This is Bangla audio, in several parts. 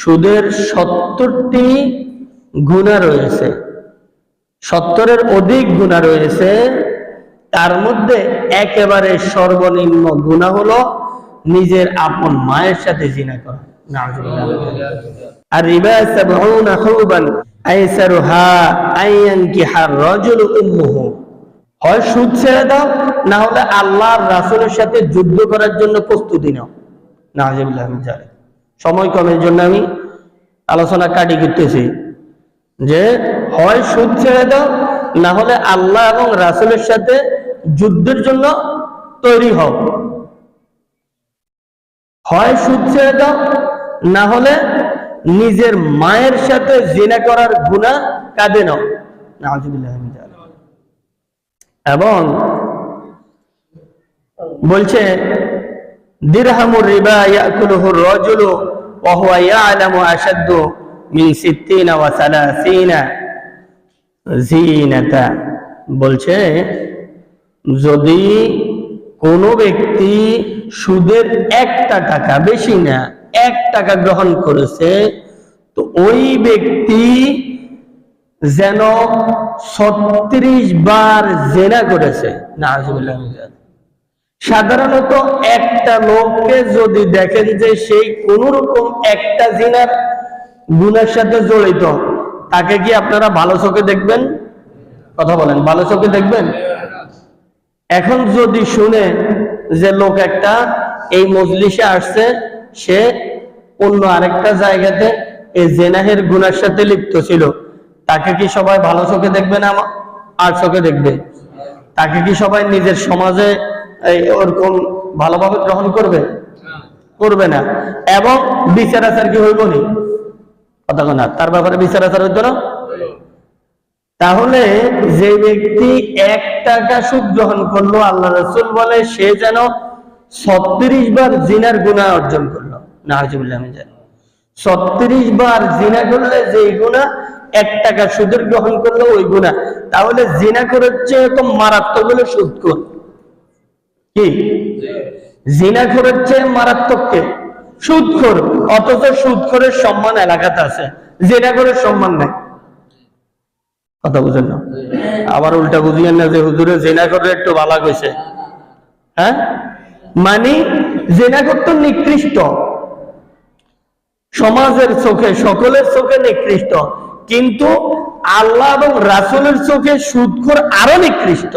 সুদের সত্তরটি গুণা রয়েছে। সত্তরের অধিক গুণা রয়েছে, তার মধ্যে একেবারে সর্বনিম্ন গুণা হলো নিজের আপন মায়ের সাথে জিনা করা। উম্মুহু। হয় সুদ ছেড়ে দাও না হলে রাসূলের সাথে যুদ্ধ করার জন্য প্রস্তুতি নাও। যালিক। সময় কমের জন্য আমি আলোচনা কাটি করতেছি যে হয় সুদ ছেড়ে দাও, না হলে আল্লাহ এবং রাসূলের সাথে যুদ্ধের জন্য তৈরি হও হয় সুদ ছেড়ে দাও, না হলে নিজের মায়ের সাথে জেনা করার গুণা কাঁদে নাও। এবং বলছে দিরহামুর রিবা ইয়াকুলুহু রাজুলু ওয়া হুয়া ইয়ালামু আশাদ্দু মিন 60 ওয়া 30 জিনাতা। বলছে, যদি কোনো ব্যক্তি সুদের একটা টাকা, বেশি না, এক টাকা গ্রহণ করেছে, তো ওই ব্যক্তি যেন ছত্রিশ বার জেনা করেছে। না সাধারণত একটা লোককে যদি দেখেন যে সেই কোন রকম একটা জিনার গুণের সাথে জড়িত, তাকে কি আপনারা ভালো চোখে দেখবেন? কথা বলেন, ভালো চোখে দেখবেন? এখন যদি শুনে যে লোক একটা এই মজলিসে আসছে, সে অন্য আরেকটা জায়গাতে এই জেনাহের গুণার সাথে লিপ্ত ছিল, তাকে কি সবাই ভালো চোখে দেখবে না আর চোখে দেখবে? তাকে কি সবাই নিজের সমাজে ওরকম ভালোভাবে গ্রহণ করবে? করবে না। এবং বিচার আচার কি হইব নি? না। তার ব্যাপারে বিচার আচার হইতো না? তাহলে যে ব্যক্তি এক টাকা সুদ গ্রহণ করল, আল্লাহ রসুল বলে, সে যেন ছত্রিশ বার জিনার গুণা অর্জন করল। না আমি জানি ছত্রিশ বার জিনা করলে যে গুণা এক টাকা সুদের গ্রহণ করল, ওই গুণা তাহলে জিনা করার চেয়ে মারাত্মক হলো সুদ কর কি? জিনা করার চেয়ে মারাত্মক কে? সুদখোর। অথচ সুদখোরের সম্মান এলাকাতে আছে। জিনা করে সম্মান নাই। কথা বুঝেন না? আবার উল্টা বুঝিয়েন না যে হুজুরে জেনা একটু বালা কইছে। হ্যাঁ? মানে জেনা করতো নিকৃষ্ট। সমাজের চোখে, সকলের চোখে নিকৃষ্ট। কিন্তু আল্লাহ এবং রাসুলের চোখে সুদখোর আরও নিকৃষ্ট।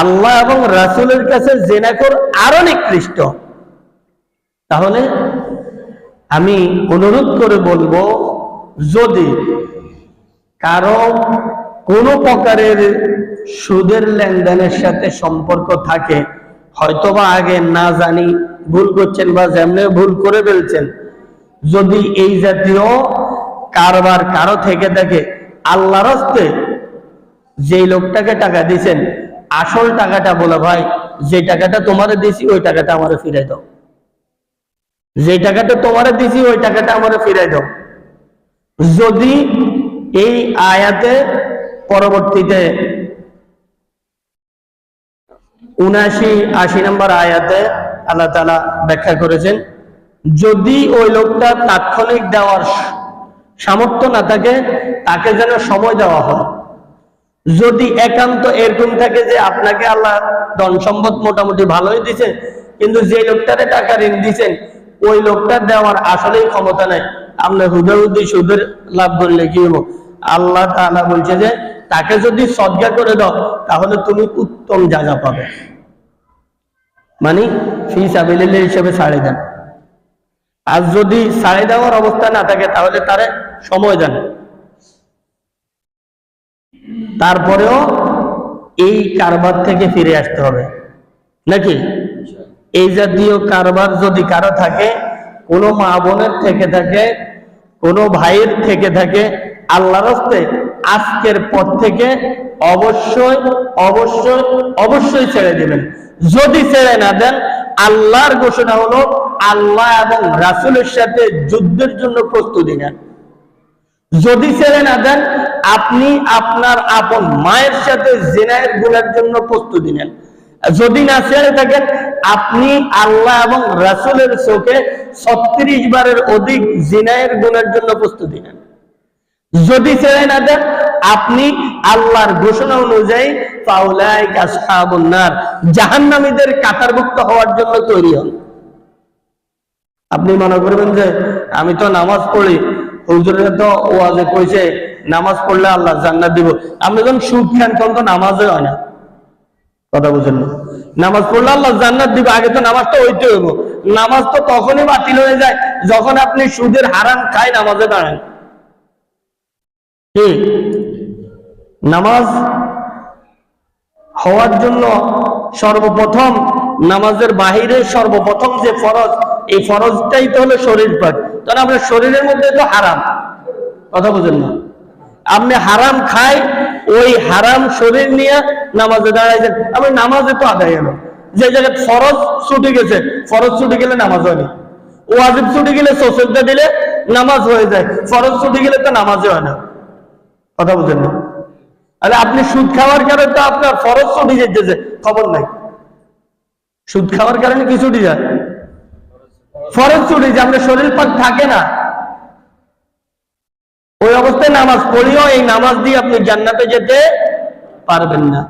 আল্লাহ এবং রাসুলের কাছে জেনাকর আরও নিকৃষ্ট। তাহলে আমি অনুরোধ করে বলব, যদি কারও কোনো প্রকারের সুদের লেনদেনের সাথে সম্পর্ক থাকে, হয়তোবা আগে না জানি, ভুল করছেন বা যেমনি ভুল করে ফেলছেন, যদি এই জাতীয় কারবার কারও থেকে থাকে আল্লাহর হস্তে যেই লোকটাকে টাকা দিয়েছেন, আসল টাকাটা বলে ভাই যে টাকাটা তোমারে দিছি ওই টাকাটা আমারে ফিরাই দাও। যে টাকাটা তোমারে দিছি ওই টাকাটা আমারে ফিরাই দাও। যদি এই আয়াতে পরবর্তীতে উনাশি আশি নম্বর আয়াতে আল্লাহ তালা ব্যাখ্যা করেছেন, যদি ওই লোকটা তাৎক্ষণিক দেওয়ার সামর্থ্য না থাকে, তাকে যেন সময় দেওয়া হয়। যদি একান্ত এরকম থাকে যে আপনাকে আল্লাহ ধন সম্পদ মোটামুটি ভালোই দিছে কিন্তু যে লোকটারে টাকা ঋণ দিচ্ছেন ওই লোকটা দেওয়ার আসলেই ক্ষমতা নাই। আপনি হুদাহুদি সুদের লাভ করলে কি হব? আল্লাহ তাআলা বলছে যে, তাকে যদি সজ্ঞা করে দাও, তাহলে তুমি উত্তম জায়গা পাবে। মানে ফি সাবিলিল্লাহ হিসেবে ছাড়ে দেন। আর যদি ছাড়ে দেওয়ার অবস্থা না থাকে, তাহলে তারে সময় দেন। তারপরেও এই কারবার থেকে ফিরে আসতে হবে। নাকি? এই জাতীয় কারবার যদি কারও থাকে, কোনো মা বোনের থেকে থাকে, কোনো ভাইয়ের থেকে থাকে, আল্লাহর হস্তে আজকের পর থেকে অবশ্যই অবশ্যই অবশ্যই ছেড়ে দিবেন। যদি ছেড়ে না দেন, আল্লাহর ঘোষণা হলো আল্লাহ এবং রাসুলের সাথে যুদ্ধের জন্য প্রস্তুতি নেন। যদি ছেড়ে না দেন আপনি আপনার আপন মায়ের সাথে জেনায়েরগুলার জন্য প্রস্তুতি নেন। যদি না ছেড়ে থাকেন, আপনি আল্লাহ এবং রাসূলের চোখে ছত্রিশ বারের অধিক জিনায়ের গুণের জন্য প্রস্তুতি নেন। যদি ছেড়ে না দেন, আপনি আল্লাহর ঘোষণা অনুযায়ী জাহান্নামীদের কাতারভুক্ত হওয়ার জন্য তৈরি হন। আপনি মনে করবেন যে, আমি তো নামাজ পড়ি হুজুরে তো ওয়াজে কইছে নামাজ পড়লে আল্লাহ জান্নাত দিব। আপনি যখন সুদ খান, তখন তো নামাজে হয় না। কথা বুঝেন না? নামাজ পড়লে আল্লাহ জান্নাত দিবে, আগে তো নামাজটা হইতে হইব। নামাজ তো তখনই বাতিল হয়ে যায়, যখন আপনি সুদের হারাম খাই নামাজে দাঁড়ান। কি? নামাজ হওয়ার জন্য সর্বপ্রথম নামাজের বাহিরে সর্বপ্রথম যে ফরজ, এই ফরজটাই তো হলো শরীর পাক তখন আপনার শরীরের মধ্যে তো হারাম। কথা বুঝেন না? আপনি হারাম খাই, ওই হারাম শরীর নিয়ে নামাজে দাঁড়াইছেন। আমি নামাজে তো আদায় হলো। যে জায়গায় ফরজ ছুটে গেছে, ফরজ ছুটে গেলে নামাজ হয়নি ও ওয়াজিব ছুটে গেলে সোসলটা দিলে নামাজ হয়ে যায়। ফরজ ছুটে গেলে তো নামাজে হয় না। কথা বুঝেন না? আরে আপনি সুদ খাওয়ার কারণে তো আপনার ফরজ ছুটি যেতেছে, খবর নাই। সুদ খাওয়ার কারণে কি ছুটি যায়? ফরজ ছুটি যে আপনার শরীর পাক থাকে না ওই অবস্থায় নামাজ পড়িও এই নামাজ দিয়ে আপনি জান্নাতে যেতে পারবেন না।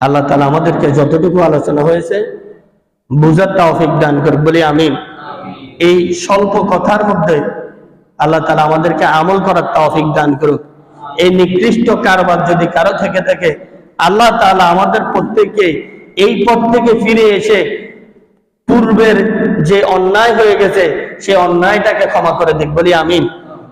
আল্লাহ তালা আমাদেরকে যতটুকু আলোচনা হয়েছে বুঝার তৌফিক দান করে বলি আমি এই স্বল্প কথার মধ্যে আল্লাহ তালা আমাদেরকে আমল করার তৌফিক দান করুক। এই নিকৃষ্ট কারবার যদি কারও থেকে থাকে আল্লাহ তালা আমাদের প্রত্যেককে এই পথ থেকে ফিরে এসে পূর্বের যে অন্যায় হয়ে গেছে সে অন্যায়টাকে ক্ষমা করে দিক বলি আমিন।